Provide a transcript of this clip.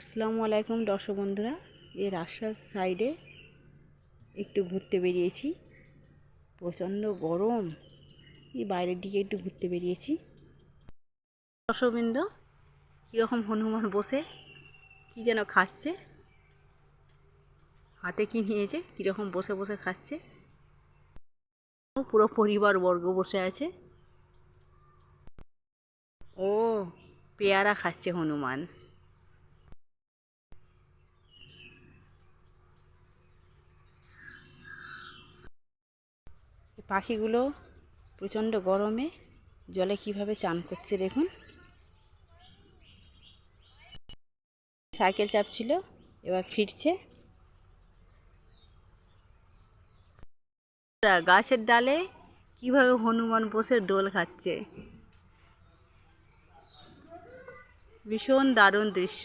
আসসালামু আলাইকুম দর্শক বন্ধুরা, এই রাস্তার সাইডে একটু ঘুরতে বেরিয়েছি। প্রচণ্ড গরম, এই বাইরের দিকে একটু ঘুরতে বেরিয়েছি। দর্শকবৃন্দ, কীরকম হনুমান বসে, কী যেন খাচ্ছে? হাতে কি নিয়েছে, কীরকম বসে বসে খাচ্ছে? পুরো পরিবার বর্গ বসে আছে। ও, পেয়ারা খাচ্ছে হনুমান এই পাখিগুলো প্রচণ্ড গরমে জলে কীভাবে চান করছে দেখুন। সাইকেল চাপছিল, এবার ফিরছে। গাছের ডালে কীভাবে হনুমান বসে ডোল খাচ্ছে। ভীষণ দারুণ দৃশ্য।